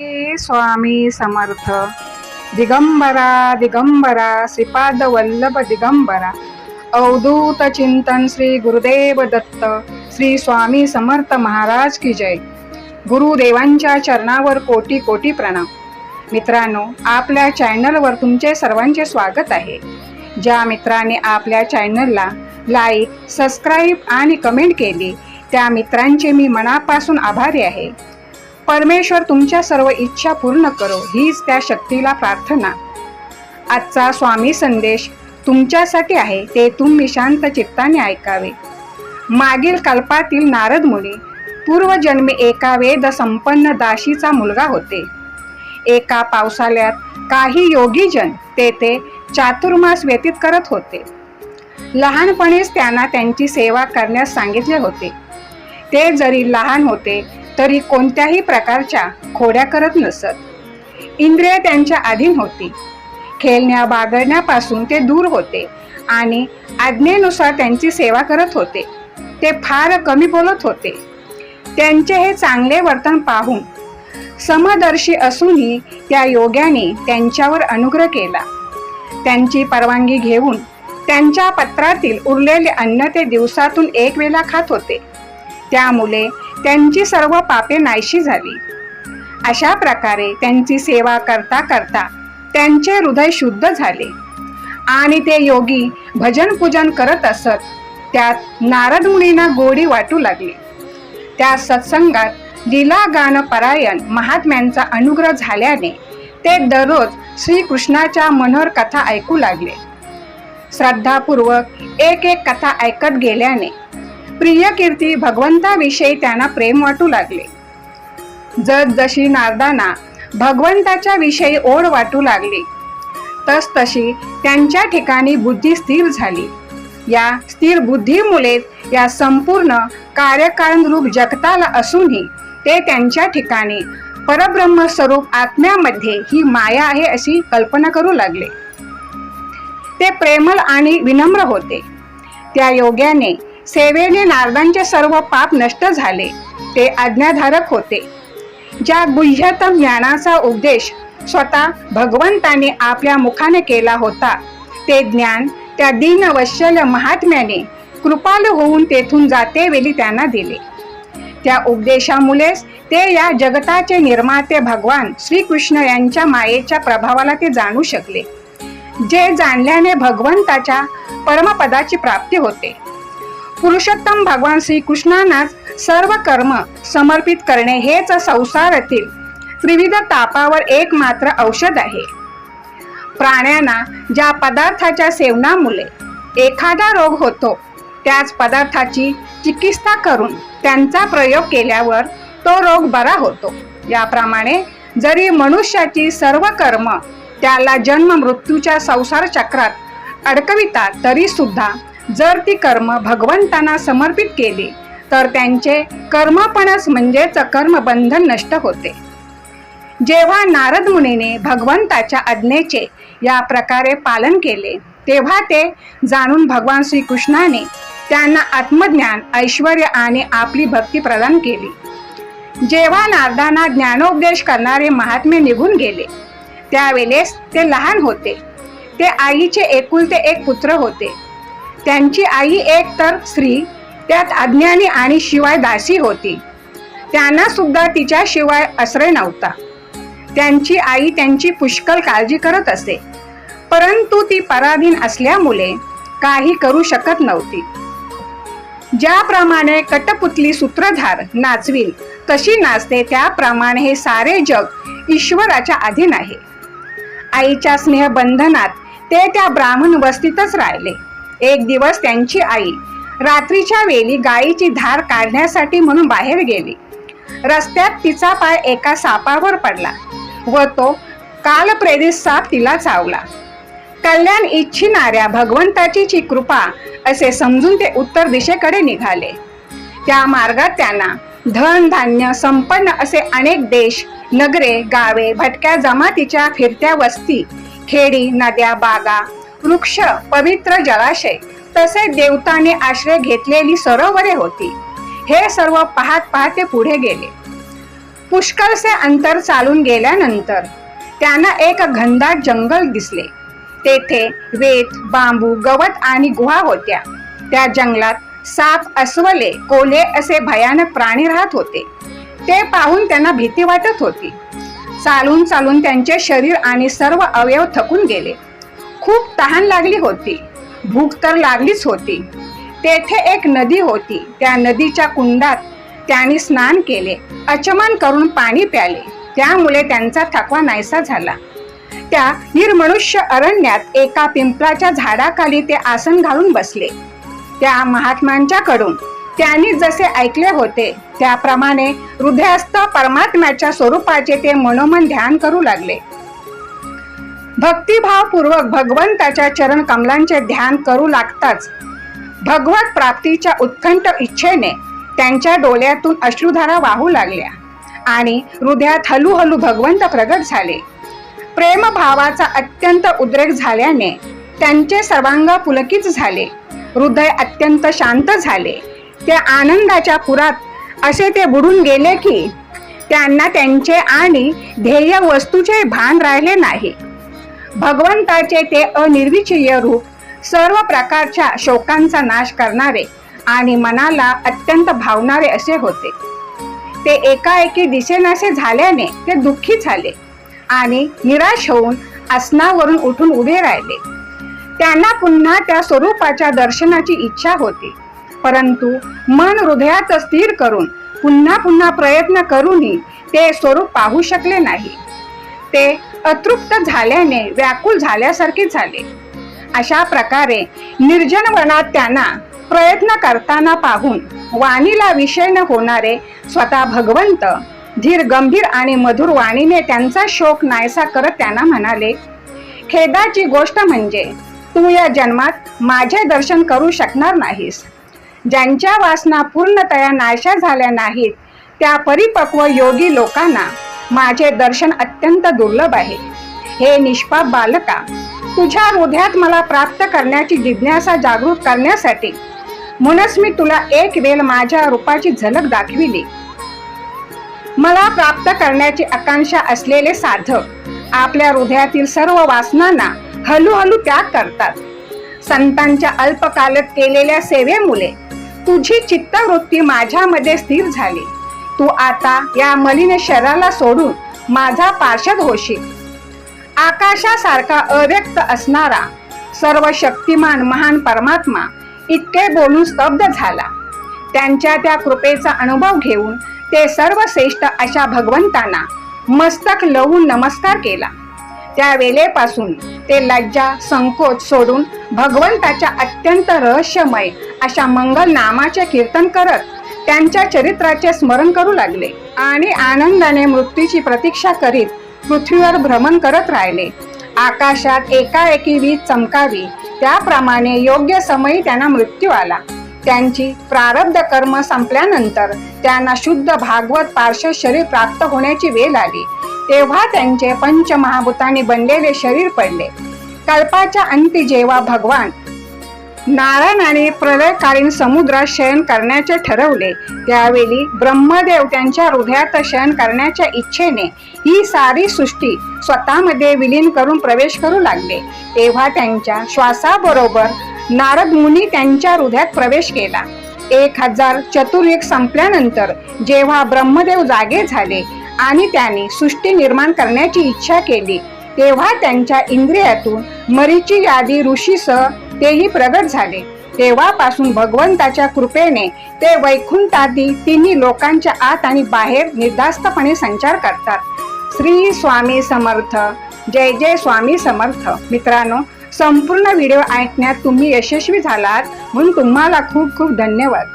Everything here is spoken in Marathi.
श्री स्वामी समर्थ. दिगंबरा दिगंबरा श्रीपाद वल्लभ दिगंबरा. अवधूत चिंतन श्री गुरुदेव दत्त श्री स्वामी समर्थ महाराज की जय. गुरुदेवांच्या चरणावर कोटी कोटी प्रणाम. मित्रांनो आपल्या चॅनलवर तुमचे सर्वांचे स्वागत आहे. ज्या मित्राने आपल्या चॅनलला लाईक सबस्क्राईब आणि कमेंट केली त्या मित्रांचे मी मनापासून आभारी आहे. परमेश्वर तुमच्या सर्व इच्छा पूर्ण करो हीच त्या शक्तीला प्रार्थना. आजचा स्वामी संदेश तुमच्यासाठी आहे ते तुम्ही शांत चित्ताने ऐकावे. मागील कल्पातील नारद मुनी पूर्वजन्मी एका वेद संपन्न दाशीचा मुलगा होते. एका पावसाळ्यात काही योगीजन तेथे चातुर्मास व्यतीत करत होते. लहानपणीच त्यांना त्यांची सेवा करण्यास सांगितले होते. ते जरी लहान होते तरी कोणत्याही प्रकारच्या खोड्या करत नसत. इंद्रिय त्यांच्या अधीन होती. खेळण्या बागडण्यापासून ते दूर होते आणि आज्ञेनुसार त्यांची सेवा करत होते. ते फार कमी बोलत होते. त्यांचे हे चांगले वर्तन पाहून समदर्शी असूनही त्या योग्याने त्यांच्यावर अनुग्रह केला. त्यांची परवानगी घेऊन त्यांच्या पत्रातील उरलेले अन्न ते दिवसातून एक वेळा खात होते. त्यामुळे त्यांची सर्व पापे नाहीशी झाली. अशा प्रकारे त्यांची सेवा करता करता त्यांचे हृदय शुद्ध झाले. आणि ते योगी भजन पूजन करत असत त्यात नारद मुनींना गोडी वाटू लागली. त्या सत्संगात लिला गान परायण महात्म्यांचा अनुग्रह झाल्याने ते दररोज श्रीकृष्णाच्या मनोहर कथा ऐकू लागले. श्रद्धापूर्वक एक एक कथा ऐकत गेल्याने प्रियकीर्ती भगवंताविषयी त्यांना प्रेम वाटू लागले. जस जशी नारदांना भगवंताच्या विषयी ओढ वाटू लागली तस तशी त्यांच्या ठिकाणी बुद्धी स्थिर झाली. या स्थिर बुद्धीमुळे या संपूर्ण कार्यकारण रूप जगताला असूनही ते त्यांच्या ठिकाणी परब्रह्म स्वरूप आत्म्यामध्ये ही माया आहे अशी कल्पना करू लागले. ते प्रेमल आणि विनम्र होते. त्या योग्याने सेवेने नारदांचे सर्व पाप नष्ट झाले. ते आज्ञाधारक होते. ज्या गुह्यतम ज्ञानाचा उपदेश स्वतः भगवंताने आपल्या मुखाने केला होता ते ज्ञान त्या दीनवत्सल महात्म्याने कृपाल होऊन तेथून जाते वेळी त्यांना दिले. त्या उपदेशामुळेच ते या जगताचे निर्माते भगवान श्रीकृष्ण यांच्या मायेच्या प्रभावाला ते जाणू शकले. जे जाणल्याने भगवंताच्या परमपदाची प्राप्ती होते. पुरुषोत्तम भगवान श्रीकृष्णांनाच सर्व कर्म समर्पित करणे हेच संसारातील त्रिविध तापावर एकमात्र औषध आहे. प्राण्यांना ज्या पदार्थाच्या सेवनामुळे एखादा रोग होतो त्याच पदार्थाची चिकित्सा करून त्यांचा प्रयोग केल्यावर तो रोग बरा होतो. याप्रमाणे जरी मनुष्याची सर्व कर्म त्याला जन्म मृत्यूच्या संसार चक्रात अडकवितात तरी सुद्धा जर ती कर्म भगवंतांना समर्पित केली तर त्यांचे कर्मपणच म्हणजेच कर्मबंधन नष्ट होते. जेव्हा नारद मुनीने भगवंताच्या आज्ञेचे या प्रकारे पालन केले तेव्हा ते जाणून भगवान श्रीकृष्णाने त्यांना आत्मज्ञान ऐश्वर आणि आपली भक्ती प्रदान केली. जेव्हा नारदांना ज्ञानोपदेश करणारे महात्मे निघून गेले त्यावेळेस ते लहान होते. ते आईचे एकुलते एक पुत्र होते. त्यांची आई एक तर स्त्री त्यात अज्ञानी आणि शिवाय दासी होती. त्यांना सुद्धा तिच्याशिवाय आश्रय नव्हता. त्यांची आई त्यांची पुष्कळ काळजी करत असे. परंतु ती पराधीन असल्यामुळे काही करू शकत नव्हती. ज्याप्रमाणे कटपुतली सूत्रधार नाचविल तशी नाचते त्याप्रमाणे हे सारे जग ईश्वराच्या अधीन आहे. आईच्या स्नेहबंधनात ते त्या ब्राह्मण वस्तीतच राहिले. एक दिवस त्यांची आई रात्रीच्या वेळी गायीची धार काढण्यासाठी म्हणून बाहेर गेली. रस्त्यात तिचा पाय एका सापावर पडला व तो कालप्रेरित साप तिला चावला. कल्याण इच्छिणाऱ्या भगवंताची कृपा असे समजून ते उत्तर दिशेकडे निघाले. त्या मार्गात त्यांना धन धान्य संपन्न असे अनेक देश नगरे गावे भटक्या जमातीच्या फिरत्या वस्ती खेडी नद्या बागा वृक्ष पवित्र जलाशय तसे देवताने आश्रय घेतलेली सरोवरे होती. हे सर्व पाहत पाहते पुढे गेले. पुष्कळसे अंतर चालून गेल्यानंतर त्यांना एक घनदाट जंगल दिसले. तेथे वेत बांबू गवत आणि गुहा होत्या. त्या जंगलात साप अस्वले कोले असे भयानक प्राणी राहत होते. ते पाहून त्यांना भीती वाटत होती. चालून चालून त्यांचे शरीर आणि सर्व अवयव थकून गेले. खूप तहान लागली होती. भूक तर लागलीच होती. तेथे एक नदी होती. त्या नदीच्या कुंडात त्यांनी स्नान केले. अचमन करून पाणी प्याले. त्यामुळे त्यांचा थकवा नाहीसा झाला. त्या निर्मनुष्य अरण्यात एका पिंपळाच्या झाडाखाली ते आसन घालून बसले. त्या महात्मांच्याकडून त्यांनी जसे ऐकले होते त्याप्रमाणे हृदयस्थ परमात्म्याच्या स्वरूपाचे ते मनोमन ध्यान करू लागले. भक्तिभावपूर्वक भगवंताच्या चरण कमलांचे ध्यान करू लागताच भगवत प्राप्तीच्या उत्कंठ इच्छेने त्यांच्या डोळ्यातून अश्रुधारा वाहू लागल्या आणि हृदयात हळूहळू भगवंत प्रगट झाले. प्रेमभावाचा अत्यंत उद्रेक झाल्याने त्यांचे सर्वांग पुलकित झाले. हृदय अत्यंत शांत झाले. त्या आनंदाच्या पुरात असे ते बुडून गेले की त्यांना त्यांचे आणि ध्येय वस्तूचे भान राहिले नाही. भगवंताचे ते अनिर्विचीय रूप सर्व प्रकारच्या शोकांचा नाश करणारे आणि मनाला अत्यंत भावणारे असे होते. ते एकाएकी दिसेनासे झाल्याने ते दुःखी झाले आणि निराश होऊन आसनावरून उठून उभे राहिले. त्यांना पुन्हा त्या स्वरूपाच्या दर्शनाची इच्छा होती. परंतु मन हृदयात स्थिर करून पुन्हा पुन्हा प्रयत्न करूनही ते स्वरूप पाहू शकले नाही. ते अतृप्त झाल्याने व्याकुल झाल्यासारखे झाले. अशा प्रकारे निर्जन वनात त्यांना प्रयत्न करताना पाहून वाणीला विषय न होणारे स्वतः भगवंत धीर गंभीर आणि मधुर वाणीने त्यांचा शोक नायसा करत त्यांना म्हणाले खेदाची गोष्ट म्हणजे तू या जन्मात माझे दर्शन करू शकणार नाहीस. ज्यांच्या वासना पूर्णतया नाशा झाल्या नाहीत त्या परिपक्व योगी लोकांना माझे दर्शन अत्यंत दुर्लभ आहे. हे निष्पाप बालका तुझ्या हृदयात मला प्राप्त करण्याची जिज्ञासा जागृत करण्यासाठी म्हणूनच मी तुला एक वेळ माझ्या रूपाची झलक दाखविली. मला प्राप्त करण्याची आकांक्षा असलेले साधक आपल्या हृदयातील सर्व वासनांना हळूहळू त्याग करतात. संतांच्या अल्पकालात केलेल्या सेवेमुळे तुझी चित्तवृत्ती माझ्यामध्ये स्थिर झाली. तू आता या मलिन शरीराला सोडून माझा पार्षद होशील. आकाशासारखा अव्यक्त असणारा सर्व शक्तिमान महान परमात्मा इतके बोलून स्तब्ध झाला. त्यांच्या त्या कृपेचा अनुभव घेऊन ते सर्व श्रेष्ठ अशा भगवंतांना मस्तक लवून नमस्कार केला. त्या वेळेपासून ते लज्जा संकोच सोडून भगवंताच्या अत्यंत रहस्यमय अशा मंगल नामाचे कीर्तन करत त्यांच्या चरित्राचे स्मरण करू लागले आणि आनंदाने मृत्यूची प्रतीक्षा करीत पृथ्वीवर भ्रमण करत राहिले. आकाशात एकाएकी वीज चमकावी त्याप्रमाणे योग्य समयी त्यांना मृत्यू आला. त्यांची प्रारब्ध कर्म संपल्यानंतर त्यांना शुद्ध भागवत पार्श्व शरीर प्राप्त होण्याची वेळ आली. तेव्हा त्यांचे पंचमहाभूतांनी बनलेले शरीर पडले. कल्पाच्या अंती जेव्हा भगवान नारायणाने प्रलयकालीन समुद्रात शयन करण्याचे ठरवले. त्यावेळी ब्रह्मदेव त्यांच्या हृदयात शयन करण्याच्या इच्छेने ही सारी सृष्टी स्वतःमध्ये विलीन करून प्रवेश करू लागले. तेव्हा त्यांच्या श्वासाबरोबर नारद मुनी त्यांच्या हृदयात प्रवेश केला. एक हजार चतुर्युग संपल्यानंतर जेव्हा ब्रह्मदेव जागे झाले आणि त्यांनी सृष्टी निर्माण करण्याची इच्छा केली तेव्हा त्यांच्या इंद्रियातून मरीची यादी ऋषीसह तेही प्रगट झाले. तेव्हापासून भगवंताच्या कृपेने ते वैकुंठादी तिन्ही लोकांच्या आत आणि बाहेर निर्धास्तपणे संचार करतात. श्री स्वामी समर्थ. जय जय स्वामी समर्थ. मित्रांनो संपूर्ण व्हिडिओ ऐकण्यात तुम्ही यशस्वी झालात म्हणून तुम्हाला खूप खूप धन्यवाद.